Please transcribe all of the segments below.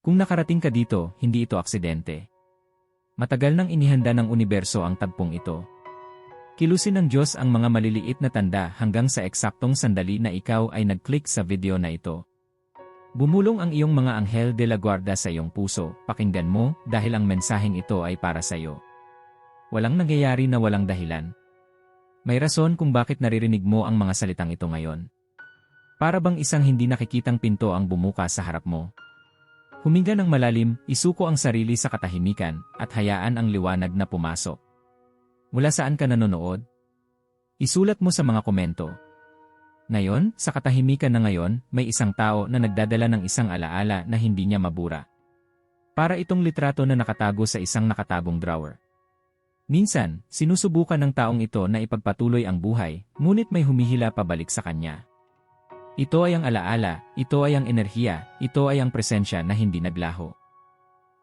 Kung nakarating ka dito, hindi ito aksidente. Matagal nang inihanda ng universo ang tagpong ito. Kilusin ng Diyos ang mga maliliit na tanda hanggang sa eksaktong sandali na ikaw ay nag-click sa video na ito. Bumulong ang iyong mga anghel de la guarda sa iyong puso, pakinggan mo dahil ang mensaheng ito ay para sa iyo. Walang nangyayari na walang dahilan. May rason kung bakit naririnig mo ang mga salitang ito ngayon. Para bang isang hindi nakikitang pinto ang bumuka sa harap mo. Huminga ng malalim, isuko ang sarili sa katahimikan, at hayaan ang liwanag na pumasok. Mula saan ka nanonood? Isulat mo sa mga komento. Ngayon, sa katahimikan na ngayon, may isang tao na nagdadala ng isang alaala na hindi niya mabura. Para itong litrato na nakatago sa isang nakatagong drawer. Minsan, sinusubukan ng taong ito na ipagpatuloy ang buhay, ngunit may humihila pabalik sa kanya. Ito ay ang alaala, ito ay ang enerhiya, ito ay ang presensya na hindi naglaho.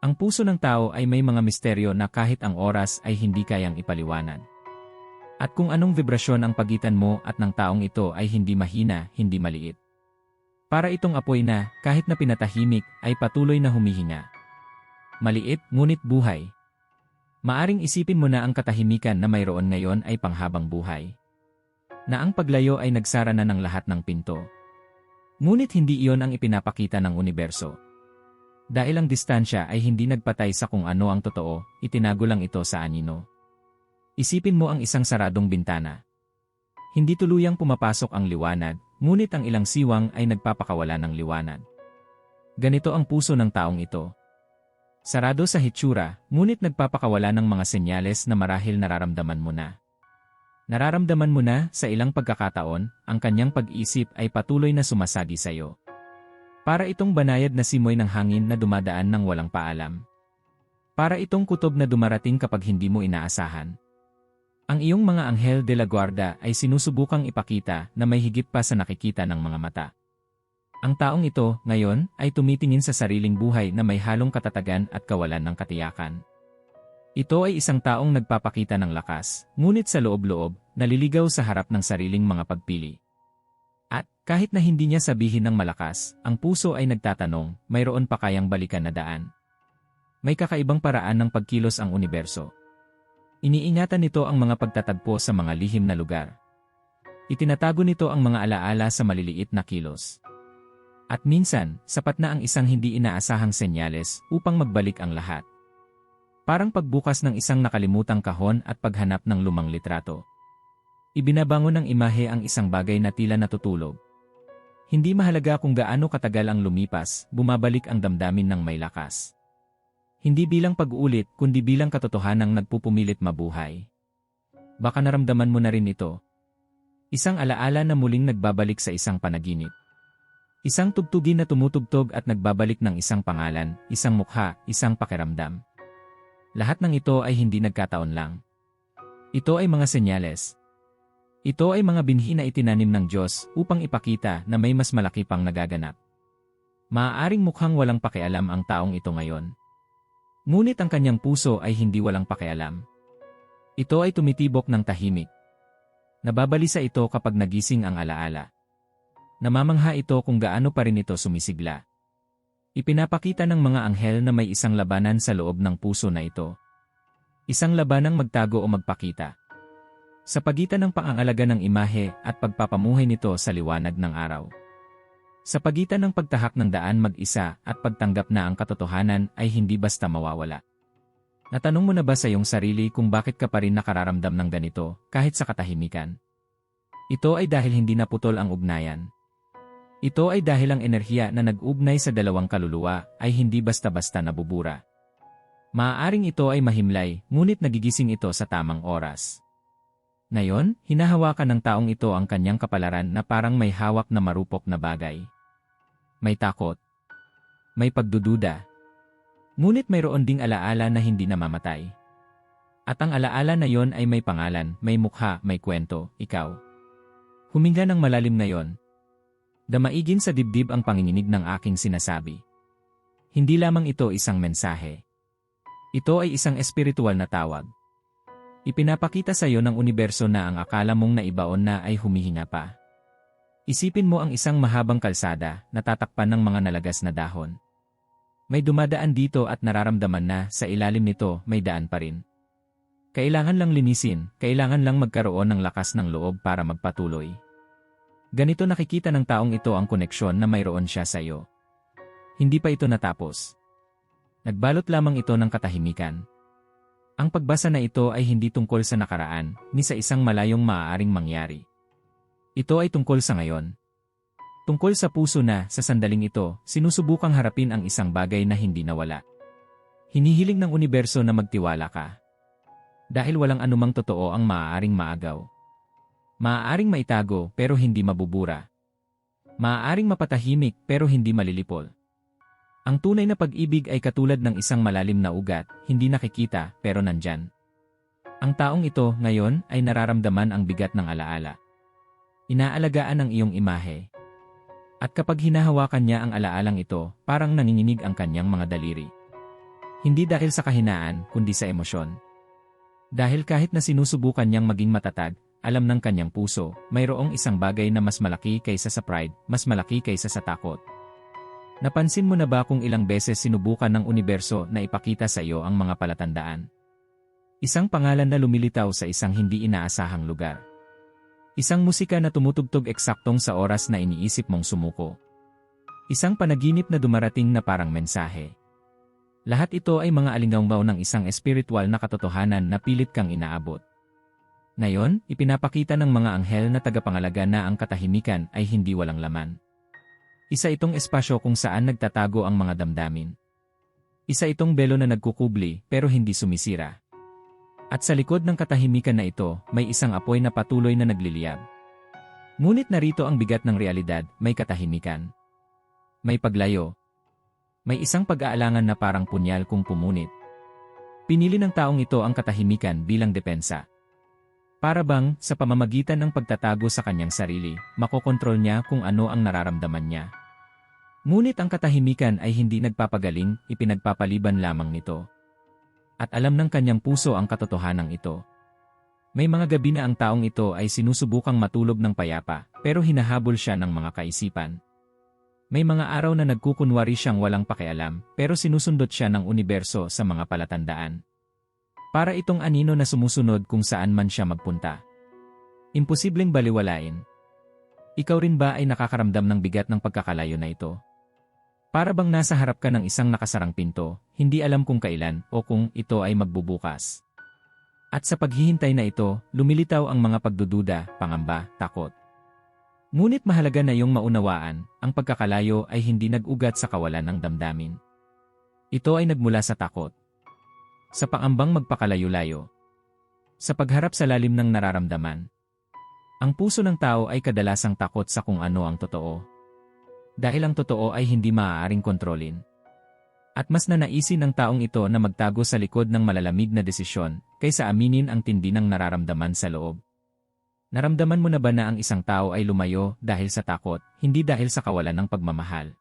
Ang puso ng tao ay may mga misteryo na kahit ang oras ay hindi kayang ipaliwanag. At kung anong vibrasyon ang pagitan mo at ng taong ito ay hindi mahina, hindi maliit. Para itong apoy na, kahit na pinatahimik, ay patuloy na humihinga. Maliit, ngunit buhay. Maaring isipin mo na ang katahimikan na mayroon ngayon ay panghabang buhay. Na ang paglayo ay nagsara na ng lahat ng pinto. Ngunit hindi iyon ang ipinapakita ng universo. Dahil ang distansya ay hindi nagpatay sa kung ano ang totoo, itinago lang ito sa anino. Isipin mo ang isang saradong bintana. Hindi tuluyang pumapasok ang liwanag, ngunit ang ilang siwang ay nagpapakawala ng liwanag. Ganito ang puso ng taong ito. Sarado sa hitsura, ngunit nagpapakawala ng mga senyales na marahil nararamdaman mo na. Nararamdaman mo na, sa ilang pagkakataon, ang kanyang pag-isip ay patuloy na sumasagi sa iyo. Para itong banayad na simoy ng hangin na dumadaan ng walang paalam. Para itong kutob na dumarating kapag hindi mo inaasahan. Ang iyong mga anghel de la guarda ay sinusubukang ipakita na may higit pa sa nakikita ng mga mata. Ang taong ito, ngayon, ay tumitingin sa sariling buhay na may halong katatagan at kawalan ng katiyakan. Ito ay isang taong nagpapakita ng lakas, ngunit sa loob-loob, naliligaw sa harap ng sariling mga pagpili. At, kahit na hindi niya sabihin ng malakas, ang puso ay nagtatanong, mayroon pa kayang balikan na daan. May kakaibang paraan ng pagkilos ang universo. Iniingatan nito ang mga pagtatagpo sa mga lihim na lugar. Itinatago nito ang mga alaala sa maliliit na kilos. At minsan, sapat na ang isang hindi inaasahang senyales upang magbalik ang lahat. Parang pagbukas ng isang nakalimutang kahon at paghanap ng lumang litrato. Ibinabangon ng imahe ang isang bagay na tila natutulog. Hindi mahalaga kung gaano katagal ang lumipas, bumabalik ang damdamin ng may lakas. Hindi bilang pag-uulit, kundi bilang katotohanang nagpupumilit mabuhay. Baka naramdaman mo na rin ito. Isang alaala na muling nagbabalik sa isang panaginip. Isang tugtugin na tumutugtog at nagbabalik ng isang pangalan, isang mukha, isang pakiramdam. Lahat ng ito ay hindi nagkataon lang. Ito ay mga senyales. Ito ay mga binhi na itinanim ng Diyos upang ipakita na may mas malaki pang nagaganap. Maaaring mukhang walang pakialam ang taong ito ngayon. Ngunit ang kanyang puso ay hindi walang pakialam. Ito ay tumitibok ng tahimik. Nababalisa ito kapag nagising ang alaala. Namamangha ito kung gaano pa rin ito sumisigla. Ipinapakita ng mga anghel na may isang labanan sa loob ng puso na ito. Isang labanang magtago o magpakita. Sa pagitan ng pangangalaga ng imahe at pagpapamuhay nito sa liwanag ng araw. Sa pagitan ng pagtahak ng daan mag-isa at pagtanggap na ang katotohanan ay hindi basta mawawala. Natanong mo na ba sa iyong sarili kung bakit ka pa rin nakararamdam ng ganito kahit sa katahimikan? Ito ay dahil hindi naputol ang ugnayan. Ito ay dahil ang enerhiya na nag-ugnay sa dalawang kaluluwa ay hindi basta-basta nabubura. Maaaring ito ay mahimlay, ngunit nagigising ito sa tamang oras. Ngayon, hinahawakan ng taong ito ang kanyang kapalaran na parang may hawak na marupok na bagay. May takot. May pagdududa. Ngunit mayroon ding alaala na hindi namamatay. At ang alaala na yon ay may pangalan, may mukha, may kwento, ikaw. Huminga ng malalim ngayon, Damaigin sa dibdib ang panginginig ng aking sinasabi. Hindi lamang ito isang mensahe. Ito ay isang espiritual na tawag. Ipinapakita sa iyo ng universo na ang akala mong naibaon na ay humihinga pa. Isipin mo ang isang mahabang kalsada na tatakpan ng mga nalagas na dahon. May dumadaan dito at nararamdaman na sa ilalim nito may daan pa rin. Kailangan lang linisin, kailangan lang magkaroon ng lakas ng loob para magpatuloy. Ganito nakikita ng taong ito ang koneksyon na mayroon siya sa iyo. Hindi pa ito natapos. Nagbalot lamang ito ng katahimikan. Ang pagbasa na ito ay hindi tungkol sa nakaraan, ni sa isang malayong maaaring mangyari. Ito ay tungkol sa ngayon. Tungkol sa puso na, sa sandaling ito, sinusubukang harapin ang isang bagay na hindi nawala. Hinihiling ng universo na magtiwala ka. Dahil walang anumang totoo ang maaaring maagaw. Maaaring maitago pero hindi mabubura. Maaaring mapatahimik pero hindi malilipol. Ang tunay na pag-ibig ay katulad ng isang malalim na ugat, hindi nakikita pero nandyan. Ang taong ito ngayon ay nararamdaman ang bigat ng alaala. Inaalagaan ang iyong imahe. At kapag hinahawakan niya ang alaalang ito, parang nanginginig ang kanyang mga daliri. Hindi dahil sa kahinaan, kundi sa emosyon. Dahil kahit na sinusubukan niyang maging matatag, alam ng kanyang puso, mayroong isang bagay na mas malaki kaysa sa pride, mas malaki kaysa sa takot. Napansin mo na ba kung ilang beses sinubukan ng universo na ipakita sa iyo ang mga palatandaan? Isang pangalan na lumilitaw sa isang hindi inaasahang lugar. Isang musika na tumutugtog eksaktong sa oras na iniisip mong sumuko. Isang panaginip na dumarating na parang mensahe. Lahat ito ay mga alingawmaw ng isang espiritual na katotohanan na pilit kang inaabot. Ngayon, ipinapakita ng mga anghel na tagapangalaga na ang katahimikan ay hindi walang laman. Isa itong espasyo kung saan nagtatago ang mga damdamin. Isa itong belo na nagkukubli pero hindi sumisira. At sa likod ng katahimikan na ito, may isang apoy na patuloy na nagliliyab. Ngunit narito ang bigat ng realidad, may katahimikan. May paglayo. May isang pag-aalangan na parang punyal kung pumunit. Pinili ng taong ito ang katahimikan bilang depensa. Para bang, sa pamamagitan ng pagtatago sa kanyang sarili, makokontrol niya kung ano ang nararamdaman niya. Ngunit ang katahimikan ay hindi nagpapagaling, ipinagpapaliban lamang nito. At alam ng kanyang puso ang katotohanan ito. May mga gabi na ang taong ito ay sinusubukang matulog ng payapa, pero hinahabol siya ng mga kaisipan. May mga araw na nagkukunwari siyang walang pakialam, pero sinusundot siya ng universo sa mga palatandaan. Para itong anino na sumusunod kung saan man siya magpunta. Imposibleng baliwalain. Ikaw rin ba ay nakakaramdam ng bigat ng pagkakalayo na ito? Para bang nasa harap ka ng isang nakasarang pinto, hindi alam kung kailan o kung ito ay magbubukas. At sa paghihintay na ito, lumilitaw ang mga pagdududa, pangamba, takot. Ngunit mahalaga na iyong maunawaan, ang pagkakalayo ay hindi nag-ugat sa kawalan ng damdamin. Ito ay nagmula sa takot. Sa pangambang magpakalayo-layo. Sa pagharap sa lalim ng nararamdaman. Ang puso ng tao ay kadalasang takot sa kung ano ang totoo. Dahil ang totoo ay hindi maaaring kontrolin. At mas nanaisin ng taong ito na magtago sa likod ng malalamig na desisyon kaysa aminin ang tindi ng nararamdaman sa loob. Naramdaman mo na ba na ang isang tao ay lumayo dahil sa takot, hindi dahil sa kawalan ng pagmamahal?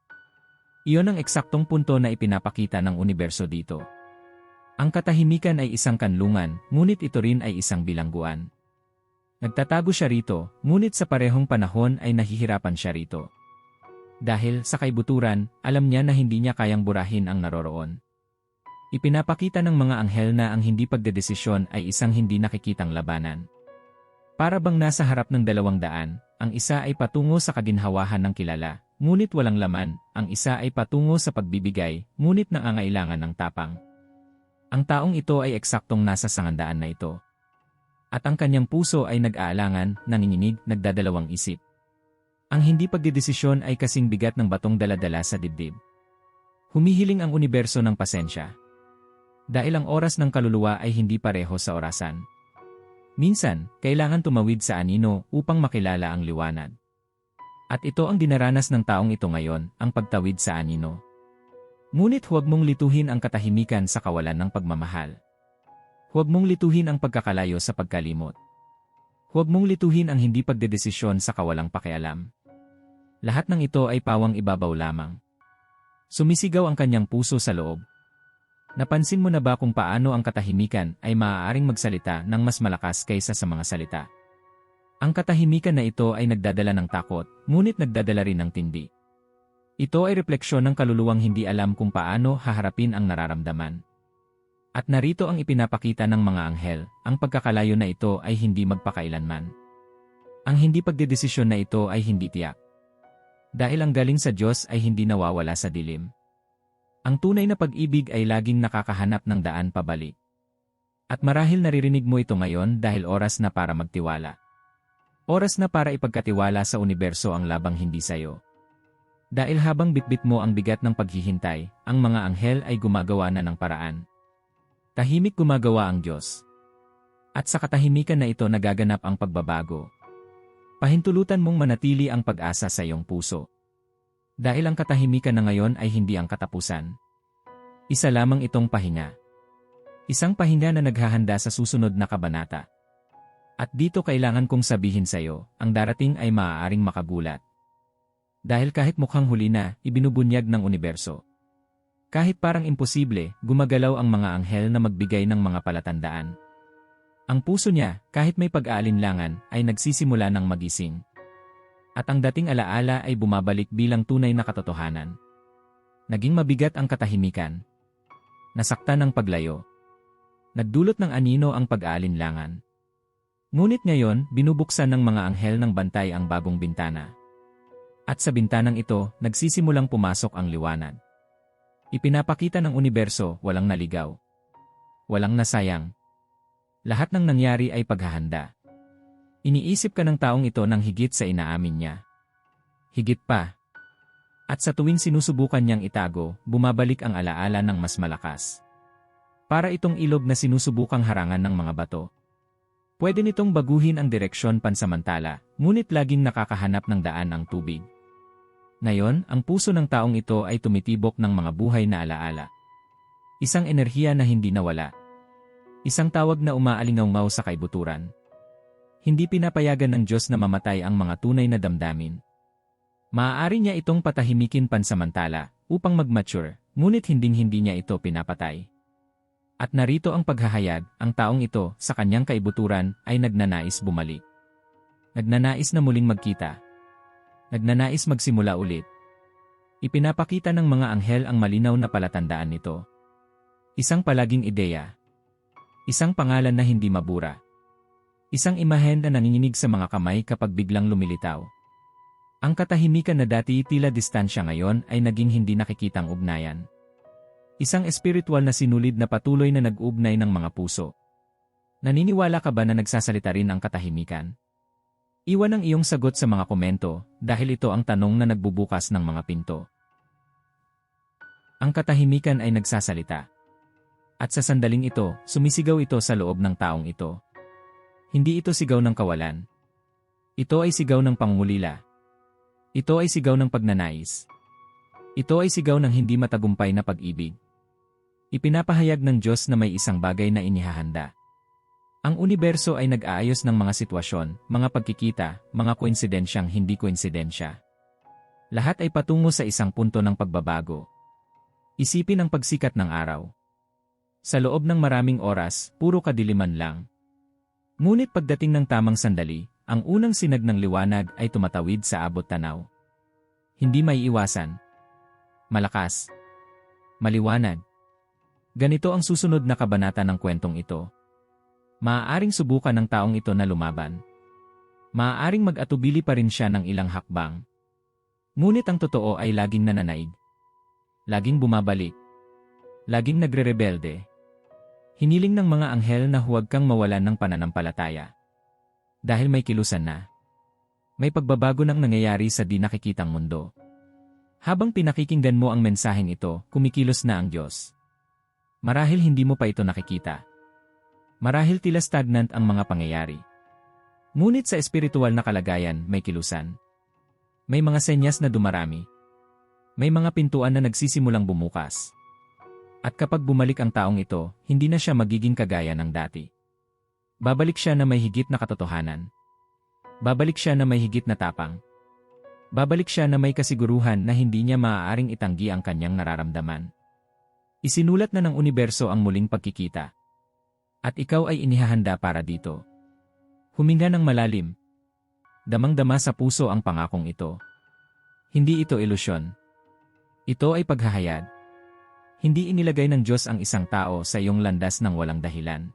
Iyon ang eksaktong punto na ipinapakita ng universo dito. Ang katahimikan ay isang kanlungan, ngunit ito rin ay isang bilangguan. Nagtatago siya rito, ngunit sa parehong panahon ay nahihirapan siya rito. Dahil sa kaibuturan, alam niya na hindi niya kayang burahin ang naroroon. Ipinapakita ng mga anghel na ang hindi pagdedesisyon ay isang hindi nakikitang labanan. Para bang nasa harap ng dalawang daan, ang isa ay patungo sa kaginhawahan ng kilala, ngunit walang laman, ang isa ay patungo sa pagbibigay, ngunit nangangailangan ng tapang. Ang taong ito ay eksaktong nasa sangandaan na ito. At ang kanyang puso ay nag-aalangan, nanginginig, nagdadalawang isip. Ang hindi pagdidesisyon ay kasing bigat ng batong daladala sa dibdib. Humihiling ang universo ng pasensya. Dahil ang oras ng kaluluwa ay hindi pareho sa orasan. Minsan, kailangan tumawid sa anino upang makilala ang liwanag. At ito ang dinaranas ng taong ito ngayon, ang pagtawid sa anino. Ngunit huwag mong lituhin ang katahimikan sa kawalan ng pagmamahal. Huwag mong lituhin ang pagkakalayo sa pagkalimot. Huwag mong lituhin ang hindi pagdedesisyon sa kawalang pakialam. Lahat ng ito ay pawang ibabaw lamang. Sumisigaw ang kanyang puso sa loob. Napansin mo na ba kung paano ang katahimikan ay maaaring magsalita ng mas malakas kaysa sa mga salita? Ang katahimikan na ito ay nagdadala ng takot, ngunit nagdadala rin ng tindi. Ito ay refleksyon ng kaluluwang hindi alam kung paano haharapin ang nararamdaman. At narito ang ipinapakita ng mga anghel, ang pagkakalayo na ito ay hindi magpakailanman. Ang hindi pagdedesisyon na ito ay hindi tiyak. Dahil ang galing sa Diyos ay hindi nawawala sa dilim. Ang tunay na pag-ibig ay laging nakakahanap ng daan pabalik. At marahil naririnig mo ito ngayon dahil oras na para magtiwala. Oras na para ipagkatiwala sa universo ang labang hindi sayo. Dahil habang bitbit mo ang bigat ng paghihintay, ang mga anghel ay gumagawa na ng paraan. Tahimik gumagawa ang Diyos. At sa katahimikan na ito nagaganap ang pagbabago. Pahintulutan mong manatili ang pag-asa sa iyong puso. Dahil ang katahimikan na ngayon ay hindi ang katapusan. Isa lamang itong pahinga. Isang pahinga na naghahanda sa susunod na kabanata. At dito kailangan kong sabihin sa iyo, ang darating ay maaaring makagulat. Dahil kahit mukhang huli na, ibinubunyag ng universo. Kahit parang imposible, gumagalaw ang mga anghel na magbigay ng mga palatandaan. Ang puso niya, kahit may pag-aalinlangan, ay nagsisimula ng magising. At ang dating alaala ay bumabalik bilang tunay na katotohanan. Naging mabigat ang katahimikan. Nasaktan ang paglayo. Nagdulot ng anino ang pag-aalinlangan. Ngunit ngayon, binubuksan ng mga anghel ng bantay ang bagong bintana. At sa bintanang ito, nagsisimulang pumasok ang liwanag. Ipinapakita ng universo, walang naligaw. Walang nasayang. Lahat ng nangyari ay paghahanda. Iniisip ka ng taong ito ng higit sa inaamin niya. Higit pa. At sa tuwing sinusubukan niyang itago, bumabalik ang alaala ng mas malakas. Para itong ilog na sinusubukang harangan ng mga bato. Pwede nitong baguhin ang direksyon pansamantala, ngunit laging nakakahanap ng daan ang tubig. Ngayon, ang puso ng taong ito ay tumitibok ng mga buhay na alaala. Isang enerhiya na hindi nawala. Isang tawag na umaalingaw sa kaibuturan. Hindi pinapayagan ng Diyos na mamatay ang mga tunay na damdamin. Maaari niya itong patahimikin pansamantala upang mag-mature, ngunit hinding-hindi niya ito pinapatay. At narito ang paghahayag, ang taong ito, sa kanyang kaibuturan, ay nagnanais bumalik. Nagnanais na muling magkita, Nagnanais magsimula ulit. Ipinapakita ng mga anghel ang malinaw na palatandaan nito. Isang palaging ideya. Isang pangalan na hindi mabura. Isang imahen na nanginginig sa mga kamay kapag biglang lumilitaw. Ang katahimikan na dati tila distansya ngayon ay naging hindi nakikitang ugnayan. Isang espiritual na sinulid na patuloy na nag-ugnay ng mga puso. Naniniwala ka ba na nagsasalita rin ang katahimikan? Iwan ang iyong sagot sa mga komento dahil ito ang tanong na nagbubukas ng mga pinto. Ang katahimikan ay nagsasalita. At sa sandaling ito, sumisigaw ito sa loob ng taong ito. Hindi ito sigaw ng kawalan. Ito ay sigaw ng pangulila. Ito ay sigaw ng pagnanais. Ito ay sigaw ng hindi matagumpay na pag-ibig. Ipinapahayag ng Diyos na may isang bagay na inihahanda. Ang universo ay nag-aayos ng mga sitwasyon, mga pagkikita, mga koinsidensyang hindi koinsidensya. Lahat ay patungo sa isang punto ng pagbabago. Isipin ang pagsikat ng araw. Sa loob ng maraming oras, puro kadiliman lang. Ngunit pagdating ng tamang sandali, ang unang sinag ng liwanag ay tumatawid sa abot tanaw. Hindi may iwasan. Malakas. Maliwanag. Ganito ang susunod na kabanata ng kwentong ito. Maaaring subukan ng taong ito na lumaban. Maaaring mag-atubili pa rin siya ng ilang hakbang. Ngunit ang totoo ay laging nananaig. Laging bumabalik. Laging nagre-rebelde. Hiniling ng mga anghel na huwag kang mawalan ng pananampalataya. Dahil may kilusan na. May pagbabago nang nangyayari sa di nakikitang mundo. Habang pinakikinggan mo ang mensaheng ito, kumikilos na ang Diyos. Marahil hindi mo pa ito nakikita. Marahil tila stagnant ang mga pangyayari. Ngunit sa espiritual na kalagayan may kilusan. May mga senyas na dumarami. May mga pintuan na nagsisimulang bumukas. At kapag bumalik ang taong ito, hindi na siya magiging kagaya ng dati. Babalik siya na may higit na katotohanan. Babalik siya na may higit na tapang. Babalik siya na may kasiguruhan na hindi niya maaaring itanggi ang kanyang nararamdaman. Isinulat na ng universo ang muling pagkikita. At ikaw ay inihahanda para dito. Huminga ng malalim. Damang-dama sa puso ang pangakong ito. Hindi ito ilusyon. Ito ay paghahayag. Hindi inilagay ng Diyos ang isang tao sa iyong landas ng walang dahilan.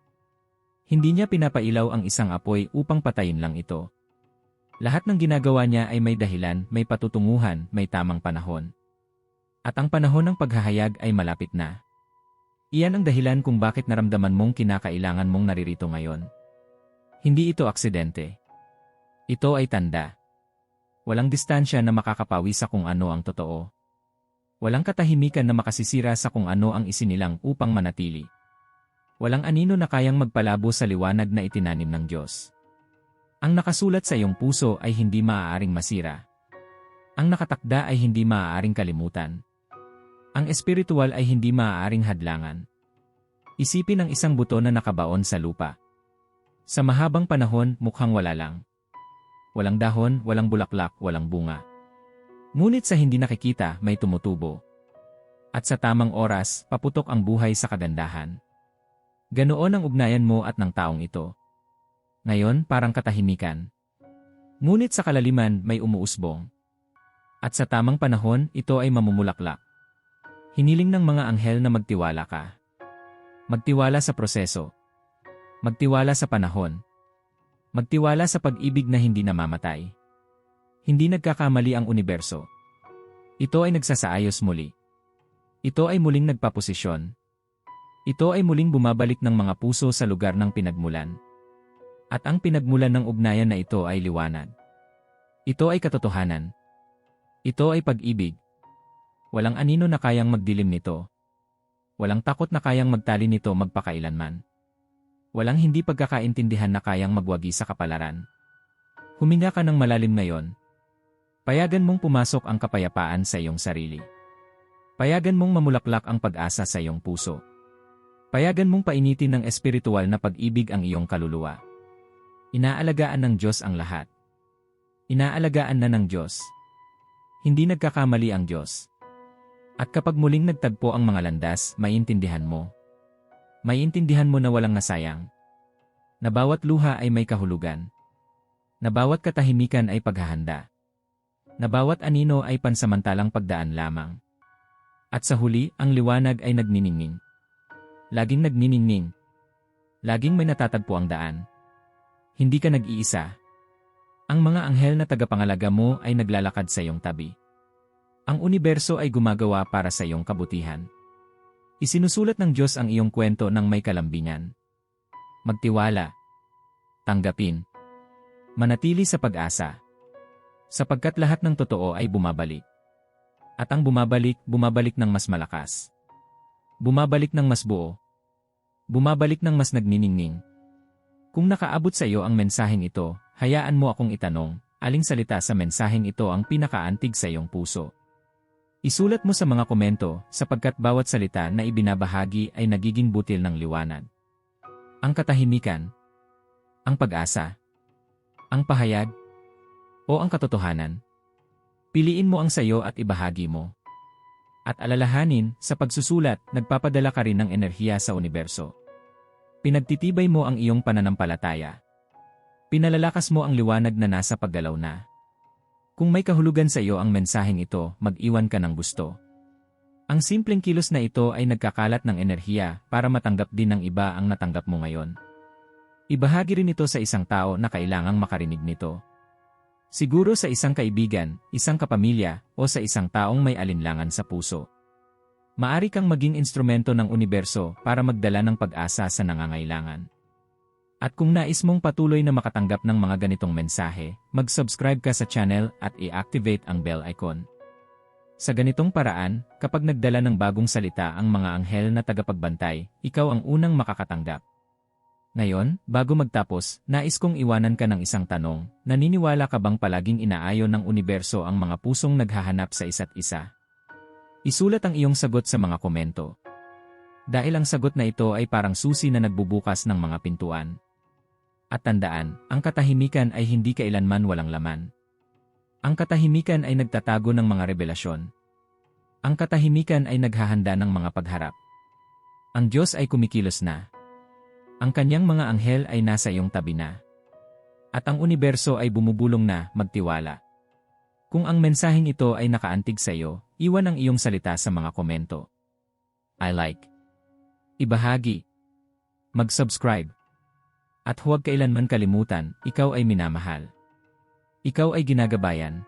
Hindi niya pinapailaw ang isang apoy upang patayin lang ito. Lahat ng ginagawa niya ay may dahilan, may patutunguhan, may tamang panahon. At ang panahon ng paghahayag ay malapit na. Iyan ang dahilan kung bakit naramdaman mong kinakailangan mong naririto ngayon. Hindi ito aksidente. Ito ay tanda. Walang distansya na makakapawi sa kung ano ang totoo. Walang katahimikan na makasisira sa kung ano ang isinilang upang manatili. Walang anino na kayang magpalabo sa liwanag na itinanim ng Diyos. Ang nakasulat sa iyong puso ay hindi maaaring masira. Ang nakatakda ay hindi maaaring kalimutan. Ang espiritual ay hindi maaaring hadlangan. Isipin ang isang buto na nakabaon sa lupa. Sa mahabang panahon, mukhang wala lang. Walang dahon, walang bulaklak, walang bunga. Ngunit sa hindi nakikita, may tumutubo. At sa tamang oras, paputok ang buhay sa kagandahan. Ganoon ang ugnayan mo at ng taong ito. Ngayon parang katahimikan. Ngunit sa kalaliman may umuusbong. At sa tamang panahon, ito ay mamumulaklak. Hiniling ng mga anghel na magtiwala ka. Magtiwala sa proseso. Magtiwala sa panahon. Magtiwala sa pag-ibig na hindi namamatay. Hindi nagkakamali ang universo. Ito ay nagsasaayos muli. Ito ay muling nagpaposisyon. Ito ay muling bumabalik ng mga puso sa lugar ng pinagmulan. At ang pinagmulan ng ugnayan na ito ay liwanag. Ito ay katotohanan. Ito ay pag-ibig. Walang anino na kayang magdilim nito. Walang takot na kayang magtali nito magpakailanman. Walang hindi pagkakaintindihan na kayang magwagi sa kapalaran. Huminga ka ng malalim ngayon. Payagan mong pumasok ang kapayapaan sa iyong sarili. Payagan mong mamulaklak ang pag-asa sa iyong puso. Payagan mong painitin ng espiritual na pag-ibig ang iyong kaluluwa. Inaalagaan ng Diyos ang lahat. Inaalagaan na ng Diyos. Hindi nagkakamali ang Diyos. At kapag muling nagtagpo ang mga landas, maintindihan mo. Maintindihan mo na walang nasayang. Na bawat luha ay may kahulugan. Na bawat katahimikan ay paghahanda. Na bawat anino ay pansamantalang pagdaan lamang. At sa huli, ang liwanag ay nagniningning. Laging nagniningning. Laging may natatagpo ang daan. Hindi ka nag-iisa. Ang mga anghel na tagapangalaga mo ay naglalakad sa iyong tabi. Ang universo ay gumagawa para sa iyong kabutihan. Isinusulat ng Diyos ang iyong kwento ng may kalambingan. Magtiwala. Tanggapin. Manatili sa pag-asa. Sapagkat lahat ng totoo ay bumabalik. At ang bumabalik, bumabalik ng mas malakas. Bumabalik ng mas buo. Bumabalik ng mas nagniningning. Kung nakaabot sa iyo ang mensaheng ito, hayaan mo akong itanong, aling salita sa mensaheng ito ang pinakaantig sa iyong puso. Isulat mo sa mga komento sapagkat bawat salita na ibinabahagi ay nagiging butil ng liwanag. Ang katahimikan, ang pag-asa, ang pahayag, o ang katotohanan. Piliin mo ang sayo at ibahagi mo. At alalahanin, sa pagsusulat, nagpapadala ka rin ng enerhiya sa universo. Pinagtitibay mo ang iyong pananampalataya. Pinalalakas mo ang liwanag na nasa paggalaw na. Kung may kahulugan sa iyo ang mensaheng ito, mag-iwan ka ng gusto. Ang simpleng kilos na ito ay nagkakalat ng enerhiya para matanggap din ng iba ang natanggap mo ngayon. Ibahagi rin ito sa isang tao na kailangang makarinig nito. Siguro sa isang kaibigan, isang kapamilya, o sa isang taong may alinlangan sa puso. Maari kang maging instrumento ng universo para magdala ng pag-asa sa nangangailangan. At kung nais mong patuloy na makatanggap ng mga ganitong mensahe, mag-subscribe ka sa channel at i-activate ang bell icon. Sa ganitong paraan, kapag nagdala ng bagong salita ang mga anghel na tagapagbantay, ikaw ang unang makakatanggap. Ngayon, bago magtapos, nais kong iwanan ka ng isang tanong, naniniwala ka bang palaging inaayon ng universo ang mga pusong naghahanap sa isa't isa? Isulat ang iyong sagot sa mga komento. Dahil ang sagot na ito ay parang susi na nagbubukas ng mga pintuan. At tandaan, ang katahimikan ay hindi kailanman walang laman. Ang katahimikan ay nagtatago ng mga revelasyon. Ang katahimikan ay naghahanda ng mga pagharap. Ang Diyos ay kumikilos na. Ang kanyang mga anghel ay nasa iyong tabi na. At ang universo ay bumubulong na magtiwala. Kung ang mensaheng ito ay nakaantig sa iyo, Iwan ang iyong salita sa mga komento. I like. Ibahagi. Mag-subscribe. At huwag kailanman kalimutan, ikaw ay minamahal. Ikaw ay ginagabayan.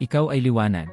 Ikaw ay liwanag.